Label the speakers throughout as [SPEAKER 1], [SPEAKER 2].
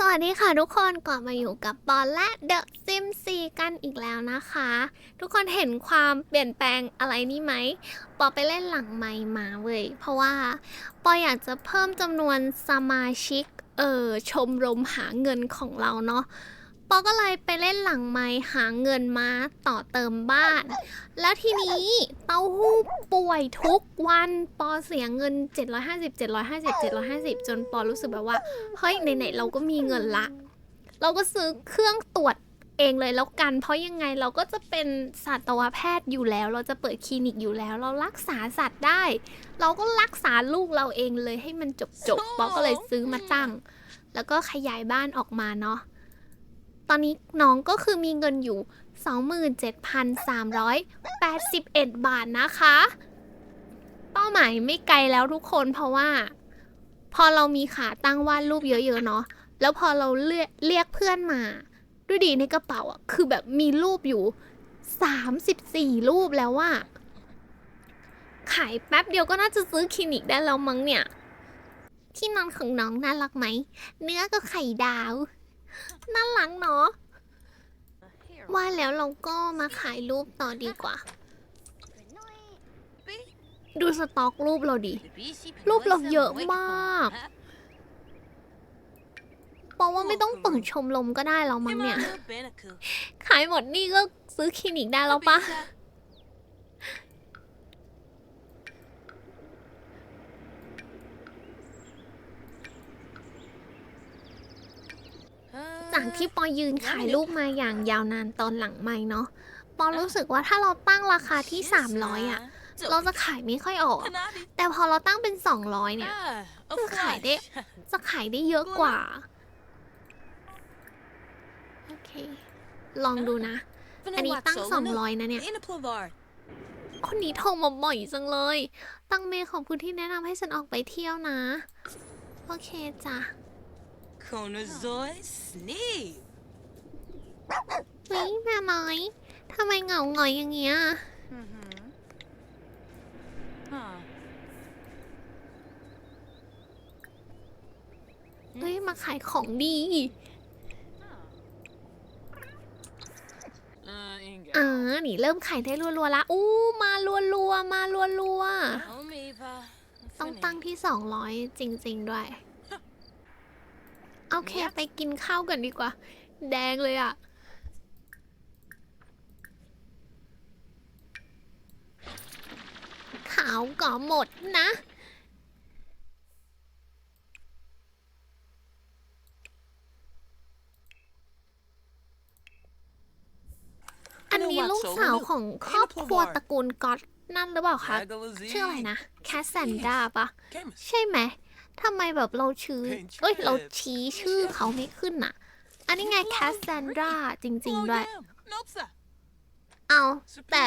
[SPEAKER 1] สวัสดีค่ะทุกคนกลับมาอยู่กับปอนและเดอะซิมซีกันอีกแล้วนะคะ ทุกคนเห็นความเปลี่ยนแปลงอะไรนี่ไหม ปอไปเล่นหลังไมมาเว้ยเพราะว่า ปออยากจะเพิ่มจำนวนสมาชิกเออชมรมหาเงินของเราเนาะ ปอก็เลยไปเล่นหลังไมค์หาเงินมาต่อเติมบ้าน แล้วทีนี้เต้าหู้ป่วยทุกวันปอเสียเงิน 750 750 750 จนปอรู้สึกแบบว่า เฮ้ยไหนๆเราก็มีเงินละ เราก็ซื้อเครื่องตรวจเองเลยแล้วกัน เพราะยังไงเราก็จะเป็นสัตวแพทย์อยู่แล้ว เราจะเปิดคลินิกอยู่แล้ว เรารักษาสัตว์ได้ เราก็รักษาลูกเราเองเลยให้มันจบจบๆปอก็เลยซื้อมาตั้ง แล้วก็ขยายบ้านออกมาเนาะ ตอนนี้น้องก็คือมีเงินอยู่ 27,381 บาทนะคะ เป้าหมายไม่ไกลแล้วทุกคนเพราะว่า พอเรามีขาตั้งวาดรูปเยอะๆเนาะแล้วพอเราเรียกเรียกเพื่อนมาดูดีในกระเป๋าอะคือแบบมีรูปอยู่ 34 รูปแล้วว่าขายแป๊บเดียวก็น่าจะซื้อคลินิกได้แล้วมั้งเนี่ย ที่นอนของน้องน่ารักไหม เนื้อก็ไข่ดาว น่ารักเนาะว่าแล้วเราก็มาขายรูปต่อดีกว่า ดูสต็อกรูปเราดิ รูปเราเยอะมากบอกว่าไม่ต้องเปิดชมรมก็ได้แล้วมั้งเนี่ย ขายหมดนี่ก็ซื้อคลินิกได้แล้วปะ จากที่ปอยืนขายรูปมาอย่างยาวนานตอนหลังไม่เนาะปอรู้สึกว่าถ้าเราตั้งราคาที่ 300อะเราจะขายไม่ค่อยออก แต่พอเราตั้งเป็น 200 เนี่ย
[SPEAKER 2] คือขายได้
[SPEAKER 1] จะขายได้เยอะกว่าโอเคลองดูนะ อันนี้ตั้ง 200 นะเนี่ยคนนี้โทรมาบ่อยจังเลย ตั้งเมย์ขอบคุณที่แนะนำให้ฉันออกไปเที่ยวนะ โอเคจ้ะ
[SPEAKER 2] Konozoi Sneak
[SPEAKER 1] เฮ้ยแม่น้อยทำไมเหงาหงอยอย่างเงี้ยเฮ้ยมาขายของดีอ่านี่เริ่มขายได้รัวๆละอู้มารัวๆมารัวๆ ต้องตั้งที่ 200 จริง ๆ ด้วย โอเคไปกินข้าวกันดีกว่า แดงเลยอะขาวก็หมดนะ อันนี้ลูกสาวของครอบครัวตระกูลก๊อตนั่นหรือเปล่าคะ ชื่ออะไรนะ แคสซันดาปะใช่ไหม ทำไมแบบเราชื่อเอ้ยเราชี้ชื่อเขาไม่ขึ้นน่ะ อันนี้ไงแคสซันดราจริงๆด้วย เอาแต่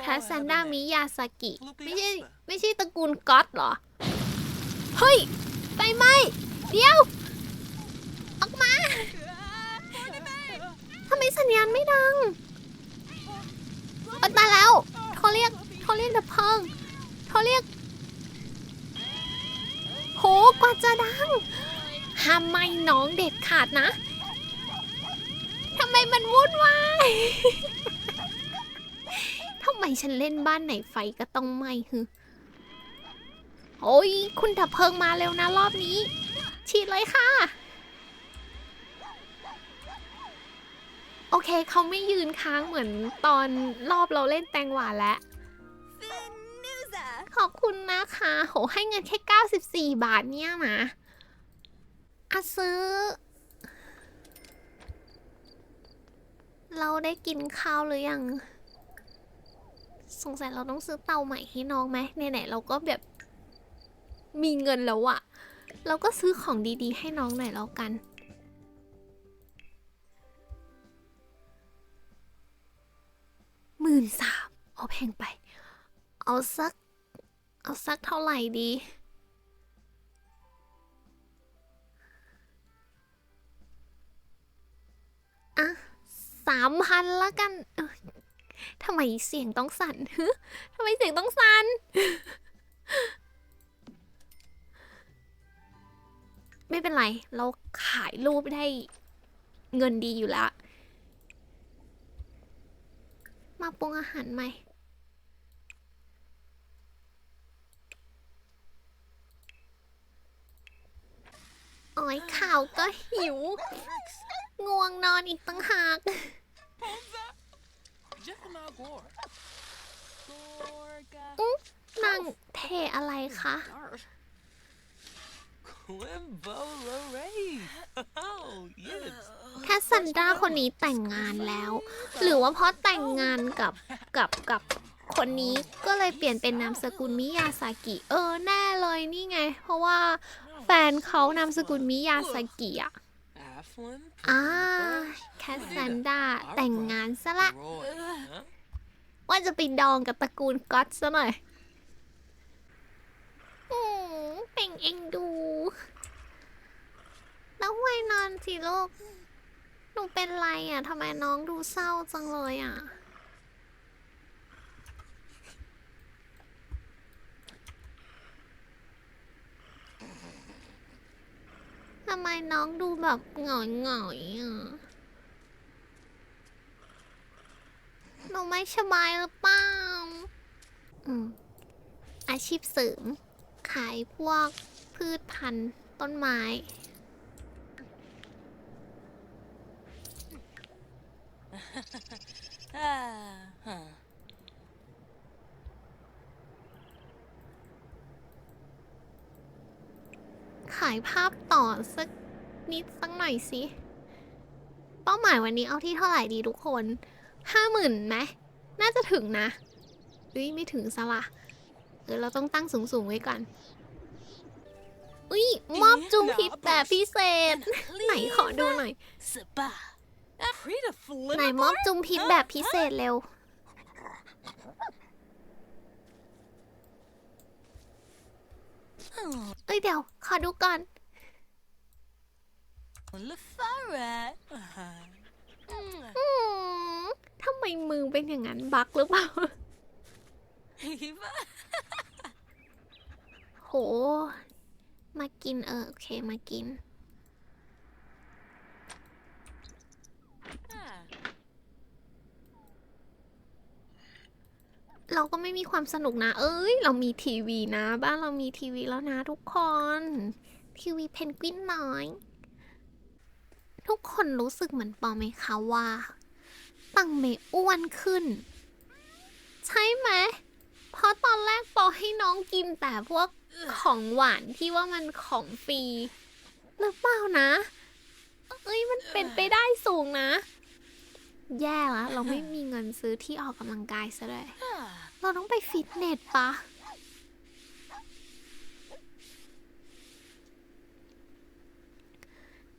[SPEAKER 1] แคสซันดรามิยาสกิ ไม่ใช่ไม่ใช่ตระกูลก๊อตเหรอ เฮ้ย ไปไหมเดี๋ยว ออกมาทำไมสัญญาณไม่ดังเอดมาแล้วเขาเรียกเขาเรียกดับเพลิงเขาเรียก โหกว่าจะดังห้ามไม่น้องเด็ดขาดนะทำไมมันวุ่นวายทำไมฉันเล่นบ้านไหนไฟก็ต้องไหม้ฮึโอ้ย คุณดับเพลิงมาเร็วนะรอบนี้ ฉีดเลยค่ะ โอเคเขาไม่ยืนค้างเหมือนตอนรอบเราเล่นแตงหวานแล้ว ขอบคุณนะคะ โห ให้เงินแค่ 94 บาทเนี่ยนะอะซื้อ เราได้กินข้าวหรือยัง สงสัยเราต้องซื้อเตาใหม่ให้น้องไหมไหนๆเราก็แบบมีเงินแล้วอะเราก็ซื้อของดีๆ ให้น้องหน่อยแล้วกันหมื่นสามเอาแพงไป เอาสัก เอาสักเท่าไหร่ดี อะสามพันละกันทำไมเสียงต้องสั่นฮึทำไมเสียงต้องสั่น ไม่ไม่เป็นไร เราขายรูปได้เงินดีอยู่แล้ว มาปรุงอาหารใหม่ โอ้ยข่าวก็หิว ง่วงนอนอีกตั้งหากนั่งเทอะไรคะ
[SPEAKER 2] Quimbo Lorraine. Oh, yes.
[SPEAKER 1] แคสซันดราคนนี้แต่งงานแล้ว หรือว่าเพราะแต่งงานกับกับกับคนนี้ก็เลยเปลี่ยนเป็นนามสกุลมิยาซากิ เออ แน่เลยนี่ไง เพราะว่า แฟนเขานามสกุลมิยาซากิอะ
[SPEAKER 2] Afflin.
[SPEAKER 1] อ่าแคสซันดราแต่งงานซะละ
[SPEAKER 2] Roy. Huh?
[SPEAKER 1] ว่าจะไปดองกับตระกูลก็อตซะหน่อยอืมเป็นเองดู แล้วไวนอนสิลูกหนูเป็นไรอะทำไมน้องดูเศร้าจังเลยอะ ทำไมน้องดูแบบหงอยหงอยอะหนูไม่สบายหรือเปล่าอืมอาชีพเสริม ขายพวกพืชพันธุ์ต้นไม้
[SPEAKER 2] Ah, huh.
[SPEAKER 1] ขายภาพต่อสักนิดสักหน่อยสิ เป้าหมายวันนี้เอาที่เท่าไหร่ดีทุกคนห้าหมื่นไหมน่าจะถึงนะเฮ้ยไม่ถึงซะละเออเราต้องตั้งสูงๆไว้ก่อนอุ้ยมอบจุมพิษแบบพิเศษ ไหนขอดูหน่อย
[SPEAKER 2] Spa. Frida
[SPEAKER 1] ไหนมอบจุมพิษแบบพิเศษเร็ว เอ้ยเดี๋ยว ขอดูก่อน
[SPEAKER 2] Lafara. Uh-huh.
[SPEAKER 1] อืมทำไมมือเป็นอย่างนั้นบักหรือเปล่า
[SPEAKER 2] Eva.
[SPEAKER 1] โห มากินเออโอเคมากิน
[SPEAKER 2] Ah.
[SPEAKER 1] เราก็ไม่มีความสนุกนะ เอ้ย เรามีทีวีนะ บ้านเรามีทีวีแล้วนะทุกคน ทีวีเพนกวินน้อย ทุกคนรู้สึกเหมือนปอไหมคะว่า ตังเมอ้วนขึ้น ใช่ไหม เพราะตอนแรกปอให้น้องกินแต่พวกของหวานที่ว่ามันของฟรีหรือเปล่านะ เอ้ยมันเป็นไปได้สูงนะ แย่ละเราไม่มีเงินซื้อที่ออกกำลังกายซะด้วย เราต้องไปฟิตเนสปะ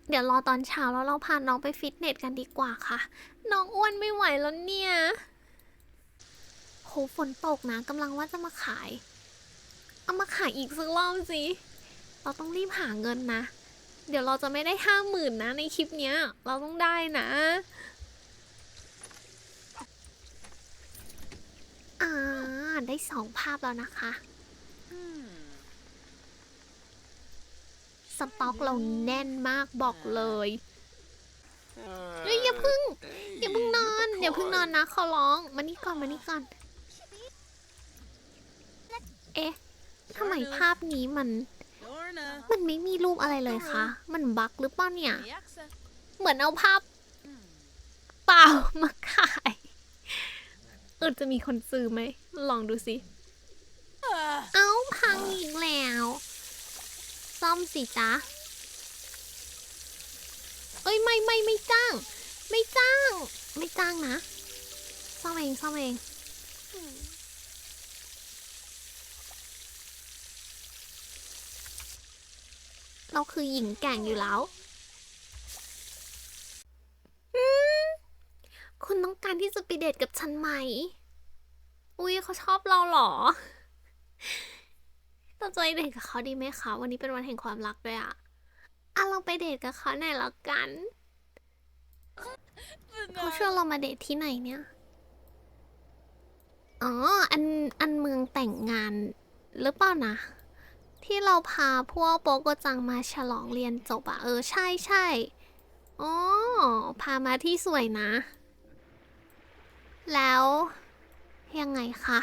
[SPEAKER 1] เดี๋ยวรอตอนเช้าแล้วเราพาน้องไปฟิตเนสกันดีกว่าค่ะ น้องอ้วนไม่ไหวแล้วเนี่ย โหฝนตกนะกำลังว่าจะมาขาย เอามาขายอีกสักรอบสิ เราต้องรีบหาเงินนะ เดี๋ยวเราจะไม่ได้ห้าหมื่นนะในคลิปเนี้ย เราต้องได้นะ อ่า ได้สองภาพแล้วนะคะ สต็อกเราแน่นมากบอกเลยเฮ้ยอย่าพึ่งอย่าเพึ่งนอนอย่าเพึ่งนอนนะขอร้องมานี่ก่อนมานี่ก่อน เอ๊ะทำไมภาพนี้มัน
[SPEAKER 2] Lorna.
[SPEAKER 1] มันไม่มีรูปอะไรเลยคะ มันบั๊กหรือเปล่าเนี่ย
[SPEAKER 2] Yaksa.
[SPEAKER 1] เหมือนเอาภาพ เปล่ามาขาย เออจะมีคนซื้อไหม ลองดูสิ
[SPEAKER 2] Ah.
[SPEAKER 1] เอ้าพังอีกแล้ว ซ่อมสิจ๊ะ เอ้ยไม่ไม่ไม่จ้าง ไม่จ้าง ไม่จ้างนะ ซ่อมเองซ่อมเอง เราคือหญิงแกร่งอยู่แล้วอืม คุณต้องการที่จะไปเดทกับฉันไหม อุ้ยเขาชอบเราเหรอเราจะไปเดทกับเขาดีไหมคะ วันนี้เป็นวันแห่งความรักด้วยอะอะเราไปเดทกับเขาหน่อยแล้วกันเขาชวนเรามาเดทที่ไหนเนี่ย อ๋อ อัน อันเมืองแต่งงานหรือเปล่านะทที่เราพาพวกโปโกจังมาฉลองเรียนจบอะเออ ใช่ใช่อ๋อ พามาที่สวยนะ แล้ว ยังไงคะ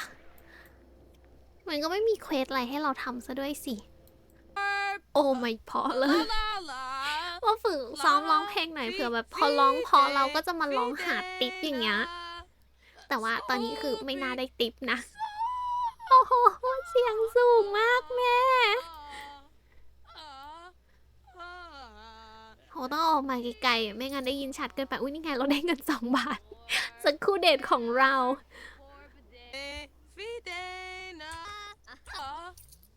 [SPEAKER 1] มันก็ไม่มีเควสอะไรให้เราทำซะด้วยสิ โอ้ไม่พอเลย
[SPEAKER 2] La la.
[SPEAKER 1] ว่าฝึกซ้อมร้องเพลงหน่อยเผื่อแบบพอร้องเพอเราก็จะมาร้องหาติปอย่างเงี้ย แต่ว่าตอนนี้คือไม่น่าได้ติปนะ โอ้โห เสียงสูงมากแม่โหต้องออกมาไกลๆอะไม่งั้นได้ยินชัดเกินไป อุ้ยนี่ไงเราได้เงินสองบาท สักคู่เดทของเรา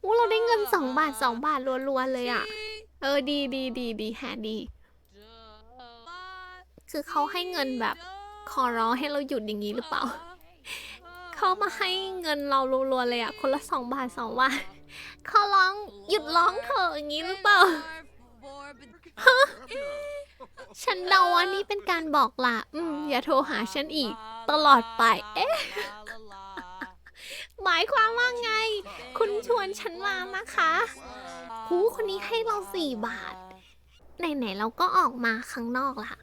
[SPEAKER 1] อู้เราได้เงินสองบาทสองบาทรัวๆเลยอะ เออดีดีดีดีแฮะดี คือเขาให้เงินแบบขอร้องให้เราหยุดอย่างนี้หรือเปล่า เขามาให้เงินเรารัวๆเลยอะ คนละสองบาทสองบาทขอร้องหยุดร้องเถอะอย่างนี้หรือเปล่า ฉันเดาว่านี่เป็นการบอกลาอืม อย่าโทรหาฉันอีก ตลอดไป เอ๊ะ หมายความว่าไง คุณชวนฉันมานะคะหูคนนี้ให้เราสี่บาท ไหนๆเราก็ออกมาข้างนอกละ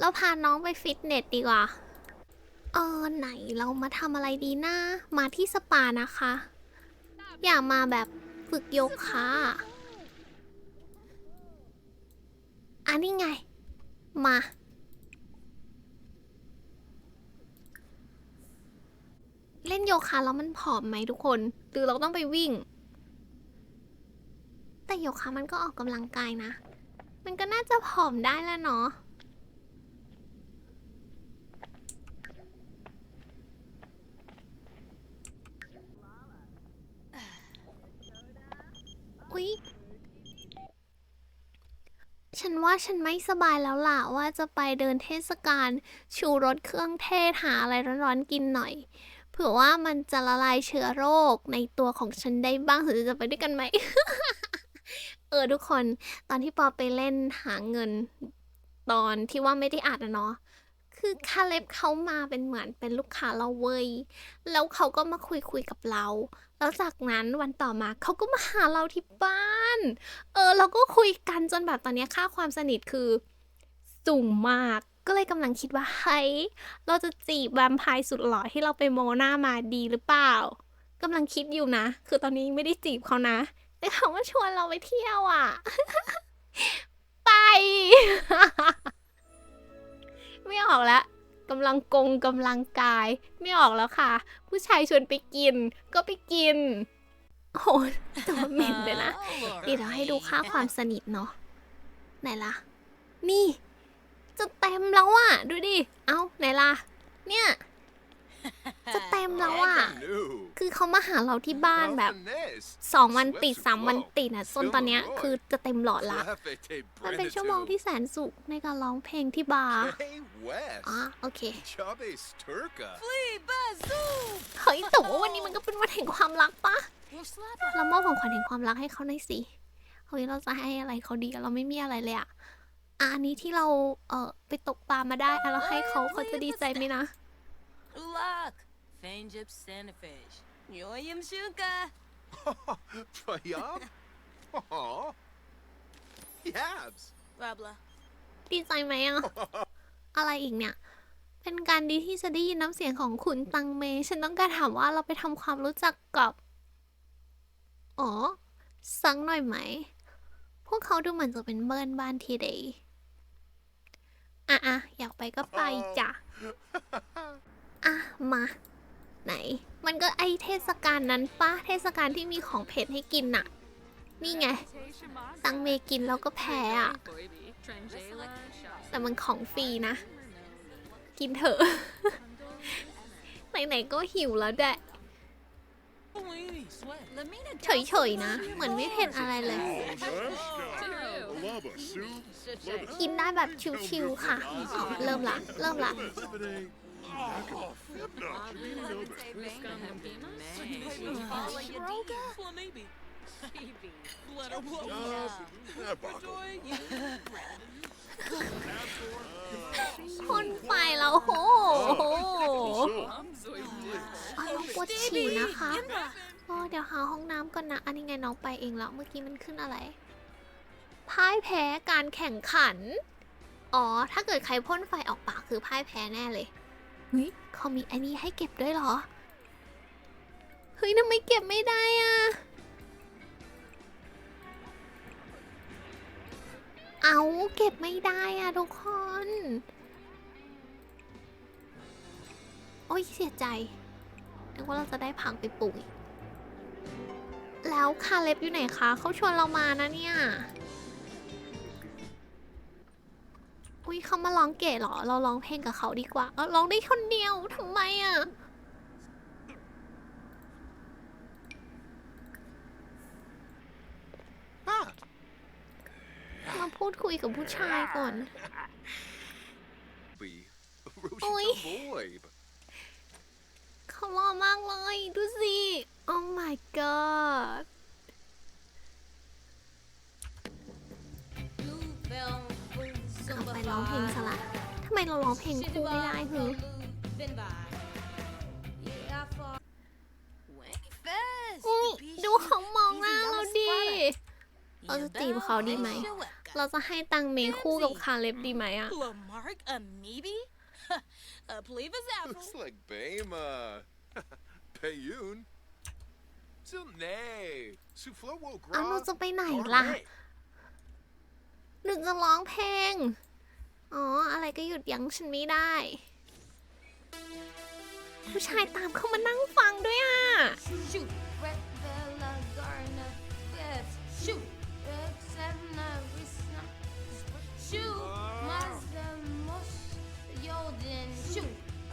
[SPEAKER 1] เราพาน้องไปฟิตเนสดีกว่า เออไหนเรามาทำอะไรดีนะ มาที่สปานะคะ อย่ามาแบบฝึกโยคะอันนี้ไง มา เล่นโยคะแล้วมันผอมไหมทุกคน หรือเราต้องไปวิ่ง แต่โยคะมันก็ออกกำลังกายนะ มันก็น่าจะผอมได้แล้วเนาะ อุ๊ย ฉันว่าฉันไม่สบายแล้วล่ะว่าจะไปเดินเทศกาลชูรสเครื่องเทศหาอะไรร้อนๆกินหน่อยเผื่อว่ามันจะละลายเชื้อโรคในตัวของฉันได้บ้างหรือจะไปด้วยกันไหม เออทุกคน ตอนที่ปอไปเล่นหาเงิน ตอนที่ว่าไม่ได้อัดนะเนาะ คือคาเล็บเขามาเป็นเหมือนเป็นลูกค้าเราเว้ย แล้วเขาก็มาคุยคุยกับเรา แล้วจากนั้นวันต่อมาเขาก็มาหาเราที่บ้าน เออเราก็คุยกันจนแบบตอนนี้ค่าความสนิทคือสูงมาก ก็เลยกำลังคิดว่าเฮ้ยเราจะจีบแวมไพร์สุดหล่อที่เราไปโมหน้ามาดีหรือเปล่ากำลังคิดอยู่นะ คือตอนนี้ไม่ได้จีบเขานะ แต่เขามาชวนเราไปเที่ยวอะ ไป ไม่ออกแล้วกำลังกงกำลังกาย ไม่ออกแล้วค่ะ ผู้ชายชวนไปกิน ก็ไปกินโหตัวเหม็นเลยนะเดี๋ยวเราให้ดูค่าความสนิทเนาะไหนล่ะ นี่ จะเต็มแล้วอะ ดูดิ เอาไหนล่ะ เนี่ย จะเต็มแล้วอะ คือเขามาหาเราที่บ้านแบบสองวันติดสามวันติดอะจนตอนเนี้ยคือจะเต็มหลอดละ มันเป็นชั่วโมงที่แสนสุขในการร้องเพลงที่บาร์
[SPEAKER 3] Hey, Wes.
[SPEAKER 1] อ๋อโอเค
[SPEAKER 3] Chavez Turca.
[SPEAKER 2] Flea bazoo.
[SPEAKER 1] เฮ้ยแต่ว่าวันนี้มันก็เป็นวันแห่งความรักปะ
[SPEAKER 2] Here, slapper.
[SPEAKER 1] เรามอบของขวัญแห่งความรักให้เขาหน่อยสิ เฮ้ยเราจะให้อะไรเขาดีอะเราไม่มีอะไรเลยอะอะอันนี้ที่เราเออไปตกปลามาได้อะเราให้เขาเขาจะดีใจไหมนะ
[SPEAKER 2] Look. Fanjip Sanifish. Yoyam Shuka.
[SPEAKER 3] Payam? Aw. Yabs.
[SPEAKER 2] Rabla.
[SPEAKER 1] ดีใจไหมอะอะไรอีกเนี่ย เป็นการดีที่จะได้ยินน้ำเสียงของคุณตังเม ฉันต้องการถามว่าเราไปทำความรู้จักกับ อ๋อ สังหน่อยไหม พวกเขาดูเหมือนจะเป็นเบิร์นบ้านทีเดย์อะอะอยากไปก็ไปจ้ะ อะมา ไหน มันก็ไอเทศกาลนั้นปะเทศกาลที่มีของเผ็ดให้กินน่ะ นี่ไง ตังเมกินแล้วก็แพ้อะ แต่มันของฟรีนะ กินเถอะ ไหนๆก็หิวแล้วแดะเฉยๆนะ เหมือนไม่เผ็ดอะไรเลย กินได้แบบชิวๆค่ะ เริ่มละ เริ่มละ คนไปแล้วโหอ๋อเราปวดฉี่นะคะโอ้เดี๋ยวหาห้องน้ำก่อนนะ อันนี้ไงน้องไปเองแล้ว เมื่อกี้มันขึ้นอะไรพ่ายแพ้การแข่งขัน อ๋อ ถ้าเกิดใครพ่นไฟออกปากคือพ่ายแพ้แน่เลย เฮ้ยเขามีอันนี้ให้เก็บด้วยเหรอ เฮ้ยทำไมเก็บไม่ได้อะเอาเก็บไม่ได้อะทุกคน โอ้ยเสียใจนึกว่าเราจะได้ผังไปปลูกอีกแล้วคาเล็บอยู่ไหนคะ เขาชวนเรามานะเนี่ย อุ้ยเขามาร้องเก๋เหรอ เราร้องเพลงกับเขาดีกว่าเออร้องได้คนเดียวทำไมอะ
[SPEAKER 3] Ah,
[SPEAKER 1] มาพูดคุยกับผู้ชายก่อน
[SPEAKER 3] be Rosita
[SPEAKER 1] Oi.
[SPEAKER 3] boy.
[SPEAKER 1] เขาหล่อมากเลย ดูสิ oh my god ร้องเพลงซะละทำไมเราร้องเพลงคู่ไม่ได้หือ
[SPEAKER 2] Wanky fast.
[SPEAKER 1] อุ้ย
[SPEAKER 2] Be
[SPEAKER 1] ดู
[SPEAKER 2] shoot.
[SPEAKER 1] เขามองหน้า
[SPEAKER 2] Easy
[SPEAKER 1] เรา
[SPEAKER 2] on the
[SPEAKER 1] ดิ
[SPEAKER 2] spotlight.
[SPEAKER 1] เราจะ
[SPEAKER 2] Yeah,
[SPEAKER 1] จีบเขาดีไหม
[SPEAKER 2] bow, show
[SPEAKER 1] เราจะให้ตังเมย์คู่กับคาเล็บดีไหมอะ
[SPEAKER 2] Lamarck, a maybe? a Plevis apple.
[SPEAKER 3] Looks like Bama. Payun. Till nay. Souffle will
[SPEAKER 1] เอาเรา
[SPEAKER 3] grow.
[SPEAKER 1] จะไปไหนล่ะ หรือจะร้องเพลง อ๋อ อะไรก็หยุดยั้งฉันไม่ได้ ผู้ชายตามเข้ามานั่งฟังด้วยอะ
[SPEAKER 4] Shoot, Red Bella Garner, yes, shoot, Red Senna, Risna, shoot, Mazda Moss, Yoden, shoot.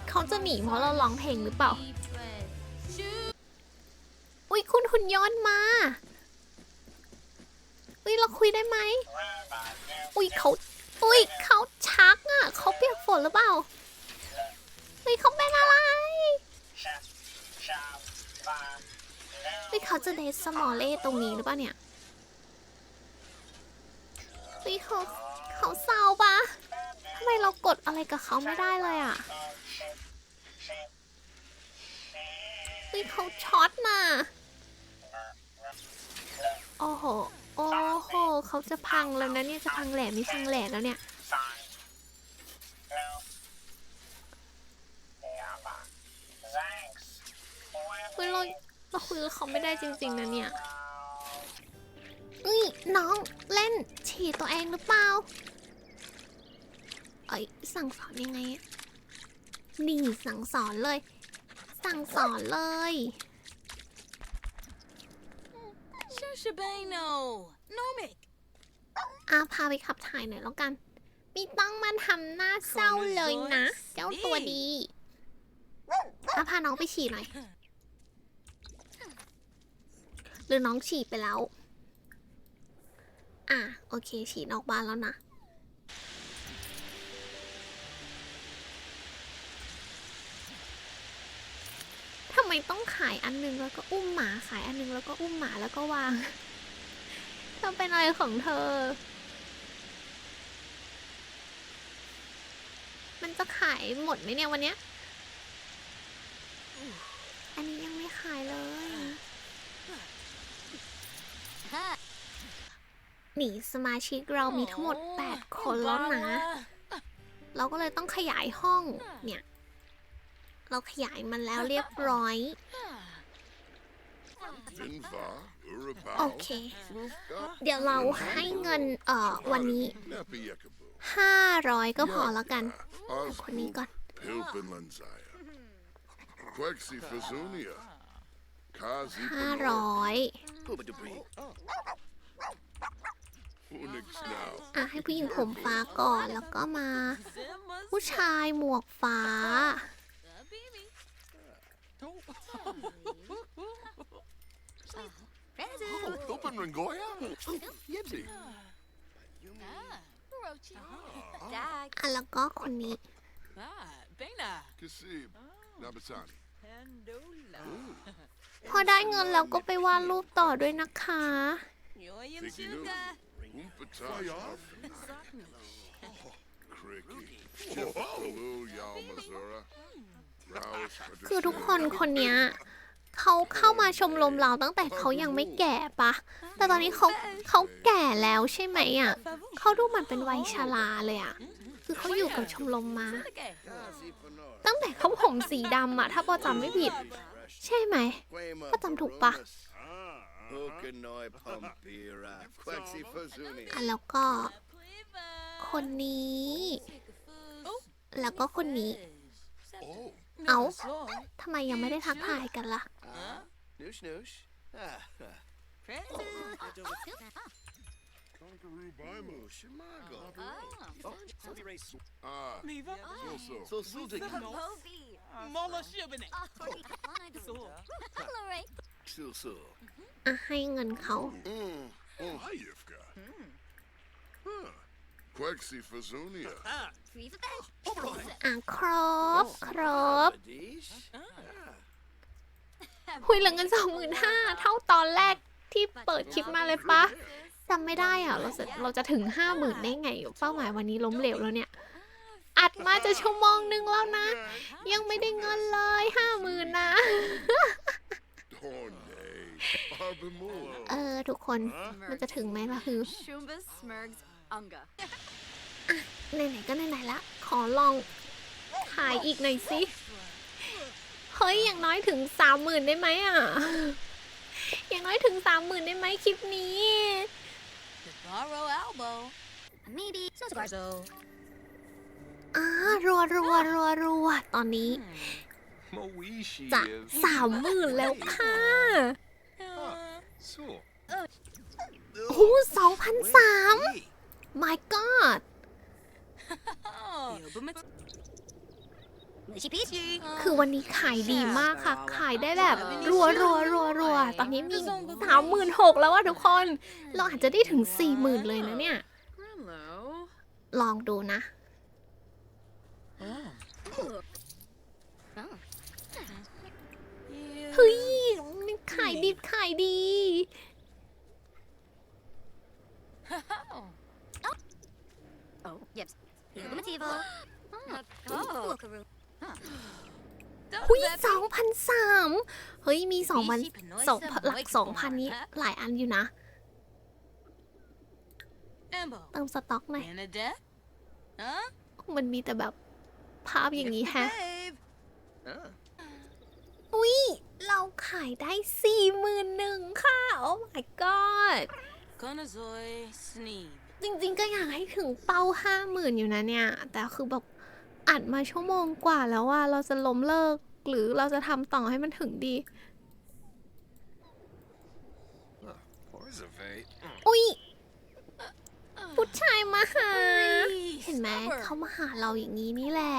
[SPEAKER 1] เขาจะหนีเพราะเราร้องเพลงหรือเปล่า
[SPEAKER 4] Fred, shoot.
[SPEAKER 1] อุ้ยคุณหุ่นยนต์มา อุ้ยเราคุยได้ไหม อุ้ยเขา อุ้ยเขาักอะเขาเปียกฝนหรือเปล่าอุ้ยเขาเป็นอะไรอุ้ยเขาจะเดทสมอลเล่ตรงนี้หรือเปล่าเนี่ยอุ้ยเขาเขาเศร้าปะทำไมเรากดอะไรกับเขาไม่ได้เลยอะอุ้ยเขาช็อตน่ะโอ้โห โอ้โห เขาจะพังแล้วนะเนี่ย จะพังแหล่ไม่พังแหล่แล้วเนี่ย เฮ้ยเราเราคุยกับเขาไม่ได้จริง ๆ นะเนี่ยเอ้ยน้องเล่นฉี่ตัวเองหรือเปล่า เอ้ยสั่งสอนยังไงอะนี่สั่งสอนเลย สั่งสอนเลย
[SPEAKER 2] Shashabano. Nomic.
[SPEAKER 1] อาพาไปขับถ่ายหน่อยแล้วกัน ไม่ต้องมาทำหน้าเศร้าเลยนะ เจ้าตัวดีอาพาน้องไปฉี่หน่อย หรือน้องฉี่ไปแล้ว อะ โอเค ฉี่นอกบ้านแล้วนะ ทำไมต้องขายอันนึงแล้วก็อุ้มหมา ขายอันนึงแล้วก็อุ้มหมาแล้วก็วาง เธอเป็นอะไรของเธอ มันจะขายหมดไหมเนี่ยวันเนี้ย อันนี้ยังไม่ขายเลย หนีสมาชิกเรามีทั้งหมด
[SPEAKER 2] Oh,
[SPEAKER 1] 8คนแล้วนะ
[SPEAKER 2] Obama.
[SPEAKER 1] เราก็เลยต้องขยายห้อง เนี่ย เราขยายมันแล้วเรียบร้อย
[SPEAKER 5] Vinva,
[SPEAKER 1] โอ
[SPEAKER 5] Urabao,
[SPEAKER 1] เค
[SPEAKER 5] Rufka,
[SPEAKER 1] เดี๋ยวเราให้เงิน เอ่อ วันนี้
[SPEAKER 5] Nappy Yakabu,
[SPEAKER 1] 500ก็พอแล้วกันคนนี้ก่อน
[SPEAKER 5] Pilpin Lanzaya, Quexi Fazunia, Kazi
[SPEAKER 1] 500
[SPEAKER 3] Boobadoo-bree.
[SPEAKER 5] Unix now,
[SPEAKER 1] อะให้ผู้หญิงผมฟ้าก่อนแล้วก็มา ผู้ชายหมวกฟ้า
[SPEAKER 5] Oh, Pilpin Rangoya, Yibsy,
[SPEAKER 1] อะแล้วก็คนนี้
[SPEAKER 2] Ah, Bena.
[SPEAKER 5] Kasib, Nabasani,
[SPEAKER 2] Pandola.
[SPEAKER 1] พอได้เงินแล้วก็ไปวาดรูปต่อด้วยนะคะ
[SPEAKER 2] Yoyam
[SPEAKER 5] Tiki Nu,
[SPEAKER 2] Suga.
[SPEAKER 5] Umpataya, Cricky, Chipaloo, Yao Missouri, Rouse,
[SPEAKER 1] คือทุกคนคนเนี้ย เขาเข้ามาชมรมเราตั้งแต่เขายังไม่แก่ปะ แต่ตอนนี้เขาเขาแก่แล้วใช่ไหมอะเขาดูเหมือนเป็นวัยชราเลยอะ คือเขาอยู่กับชมรมมา ตั้งแต่เขาผมสีดำอะ ถ้าปอจำไม่ผิด ใช่ไหมก็จำถูกปะ
[SPEAKER 5] Hokanoi Pumpira. Quexi Fazuni.
[SPEAKER 1] อะแล้วก็ คนนี้ แล้วก็คนนี้
[SPEAKER 5] Oh.
[SPEAKER 1] เอ้าทำไมยังไม่ได้ทักทายกันล่ะ
[SPEAKER 3] Noosh noosh. Ah, ah.
[SPEAKER 5] Conqueroo Baimu. Shimago.
[SPEAKER 3] Oh,
[SPEAKER 5] Ah. So so.
[SPEAKER 3] so Sultan. So so.
[SPEAKER 1] อะให้เงินเขา
[SPEAKER 3] Mm. Mm.
[SPEAKER 5] Hayivka. Huh. Quexi Fazunia.
[SPEAKER 1] อะครบครบ
[SPEAKER 3] Badish.
[SPEAKER 1] คุยเหลือเงินสองหมื่นห้าเท่าตอนแรกที่เปิดคลิปมาเลยปะจำไม่ได้อะ เราจะเราจะถึงห้าหมื่นได้ไง เป้าหมายวันนี้ล้มเหลวแล้วเนี่ย อัดมาจะชั่วโมงนึงแล้วนะ ยังไม่ได้เงินเลยห้าหมื่นนะ
[SPEAKER 5] Oh nay. Arbimu.
[SPEAKER 1] เออ ทุกคนมันจะถึงไหมล่ะคือ
[SPEAKER 4] Shumbus Smurgs Unga.
[SPEAKER 1] ไหนๆก็ไหนๆละ ขอลองถ่ายอีกหน่อยสิ เฮ้ย อย่างน้อยถึงสามหมื่นได้ไหมอะ อย่างน้อยถึงสามหมื่นได้ไหมคลิปนี้
[SPEAKER 2] Borrow elbow.
[SPEAKER 4] Maybe.
[SPEAKER 2] So.
[SPEAKER 1] อ่ารัวรัวรัวรัวตอนนี้
[SPEAKER 3] Moishi
[SPEAKER 1] จะ
[SPEAKER 3] of.
[SPEAKER 1] สามหมื่นแล้วค่ะ
[SPEAKER 3] So.
[SPEAKER 1] โอ้สองพันสาม my god
[SPEAKER 2] Oh.
[SPEAKER 1] คือวันนี้ขายดีมากค่ะ ขายได้แบบ รัวรัวรัวรัวตอนนี้มีสามหมื่นหกแล้วอะทุกคน เราอาจจะได้ถึงสี่หมื่นเลยนะเนี่ย
[SPEAKER 4] Hello.
[SPEAKER 1] ลองดูนะ เฮ้ยมันขายดีขายดี
[SPEAKER 4] Oh, yep. Illuminativo. Oh.
[SPEAKER 1] หุยสองพันสามเฮ้ย มีสองพันสองหลักสองพันนี้หลายอันอยู่นะ
[SPEAKER 2] Ambo.
[SPEAKER 1] เติมสต็อกหน่อย
[SPEAKER 2] Bernadette? Huh?
[SPEAKER 1] มันมีแต่แบบภาพอย่างนี้แฮะ
[SPEAKER 2] Babe.
[SPEAKER 3] Ah.
[SPEAKER 1] อุ้ย เราขายได้สี่หมื่นหนึ่งค่ะ โอ้ my god
[SPEAKER 2] Konazoy Sneeb.
[SPEAKER 1] จริงๆก็อยากให้ถึงเป้าห้าหมื่นอยู่นะเนี่ย แต่คือแบบอัดมาชั่วโมงกว่าแล้วว่าเราจะล้มเลิก หรือเราจะทำต่อให้มันถึงดี
[SPEAKER 3] Porzavate.
[SPEAKER 1] อุ้ยผู้ชายมาหา
[SPEAKER 2] Hurry,
[SPEAKER 1] เห็นไหม
[SPEAKER 2] stubborn.
[SPEAKER 1] เขามาหาเราอย่างนี้นี่แหละ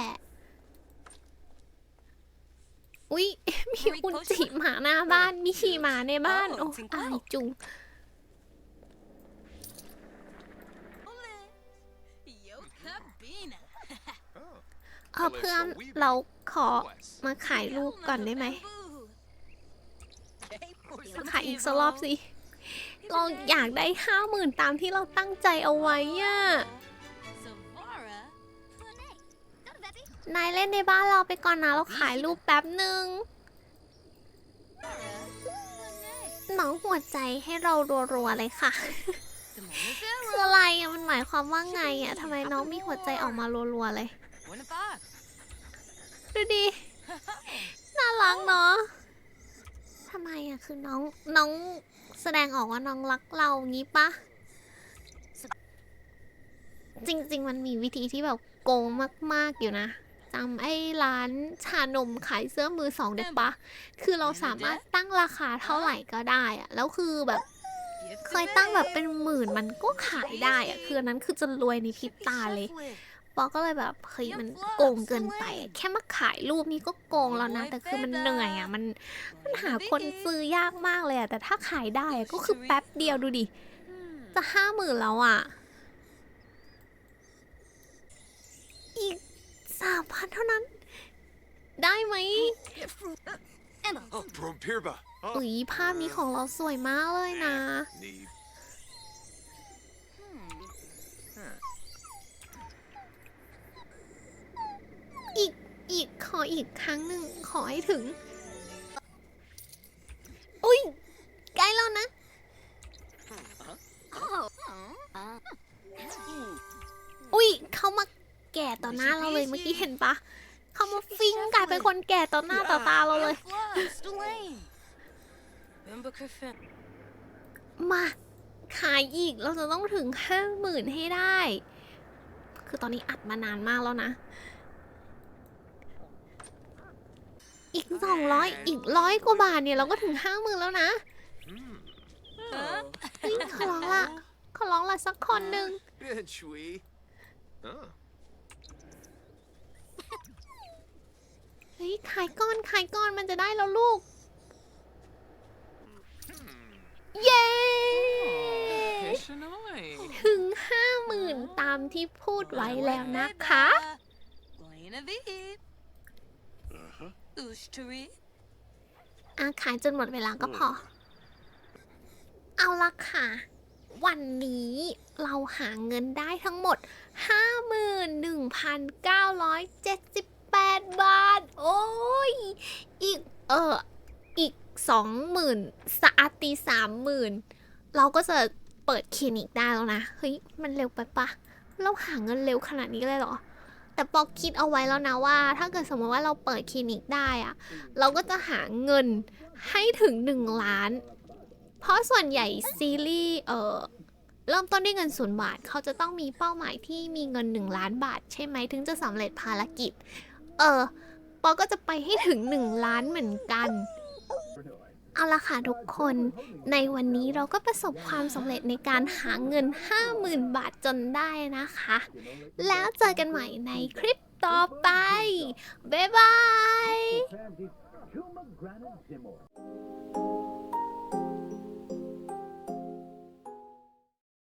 [SPEAKER 1] อุ๊ยมีอุนจิหมาหน้าบ้าน มีฉี่หมาในบ้าน
[SPEAKER 2] Oh,
[SPEAKER 1] โอ้
[SPEAKER 2] จริงเป
[SPEAKER 1] อา
[SPEAKER 2] ล่า
[SPEAKER 1] ยจุง เออเพื่อนเราขอมาขายรูปก่อนได้ไหมมาขายอีกสักรอบสิ เราอยากได้ห้าหมื่นตามที่เราตั้งใจเอาไว้อะ
[SPEAKER 2] Savara.
[SPEAKER 1] นายเล่นในบ้านเราไปก่อนนะ เราขายรูปแป๊บหนึ่งน้องหัวใจให้เรารัวๆเลยค่ะ
[SPEAKER 2] Simona
[SPEAKER 1] คืออะไรอะมันหมายความว่าไงอะทำไมน้องมีหัวใจออกมารัวๆเลย
[SPEAKER 2] One of us.
[SPEAKER 1] ดูดิ น่ารักเนาะทำไมอะคือน้องน้องแสดงออกว่าน้องรักเรางี้ปะ จริง ๆ มันมีวิธีที่แบบโกงมาก ๆ อยู่นะจำไอ้ร้านชานมขายเสื้อมือสองได้ปะ คือเราสามารถตั้งราคาเท่าไหร่ก็ได้อะแล้วคือแบบ
[SPEAKER 2] Gift
[SPEAKER 1] เคยตั้งแบบเป็นหมื่นมันก็ขายได้อะคืออันนั้นคือจะรวยในพริบตาเลย ปอก็เลยแบบเฮ้ยมันโกงเกินไปอะแค่มาขายรูปนี้ก็โกงแล้วนะ แต่คือมันเหนื่อยอะมันมันหาคนซื้อยากมากเลยอะแต่ถ้าขายได้อะก็คือแป๊บเดียวดูดิ จะห้าหมื่นแล้วอะ อีกสามพันเท่านั้น ได้ไหม
[SPEAKER 3] Oh, Brompirba.
[SPEAKER 1] อุ้ยภาพนี้ของเราสวยมากเลยนะ อีกขออีกครั้งหนึ่งขอให้ถึง อุ้ยใกล้แล้วนะอุ้ยเขามาแก่ต่อหน้าเราเลยเมื่อกี้เห็นปะเขามาฟิงกลายเป็นคนแก่ต่อหน้าต่อตาเราเลย มาขายอีกเราจะต้องถึงห้าหมื่นให้ได้ คือตอนนี้อัดมานานมากแล้วนะ อีกสองร้อยอีกร้อยกว่าบาทเนี่ยเราก็ถึงห้าหมื่นแล้วนะ
[SPEAKER 2] Huh?
[SPEAKER 1] เฮ้ยขอร้องละขอร้องละสักคนหนึ่ง
[SPEAKER 3] Bien, Shui. Oh.
[SPEAKER 1] เฮ้ยขายก้อนขายก้อนมันจะได้แล้วลูก เย้ถึงห้าหมื่นตามที่พูดไว้แล้วนะคะ
[SPEAKER 2] Lena V.
[SPEAKER 5] Uh-huh.
[SPEAKER 2] Ushtari.
[SPEAKER 1] อาขายจนหมดเวลาก็พอ เอาละค่ะ วันนี้เราหาเงินได้ทั้งหมด 51,978 บาท โอ้ย อีก เอออีก 20,000สะอาตี30,000 เราก็จะเปิดคลินิกได้แล้วนะ เฮ้ย มันเร็วไปปะเราหาเงินเร็วขนาดนี้เลยเหรอ แต่ปอกคิดเอาไว้แล้วนะว่า ถ้าเกิดสมมติว่าเราเปิดคลินิกได้อะเราก็จะหาเงินให้ถึง1ล้าน เพราะส่วนใหญ่ซีรีส์เออเริ่มต้นด้วยเงินศูนย์บาท เขาจะต้องมีเป้าหมายที่มีเงิน1ล้านบาท ใช่ไหมถึงจะสำเร็จภารกิจ เออปอก็จะไปให้ถึง1ล้านเหมือนกัน เอาละค่ะทุกคน ในวันนี้เราก็ประสบความสำเร็จในการหาเงิน 50,000 บาทจนได้นะคะ แล้วเจอกันใหม่ในคลิปต่อไป บ๊ายบาย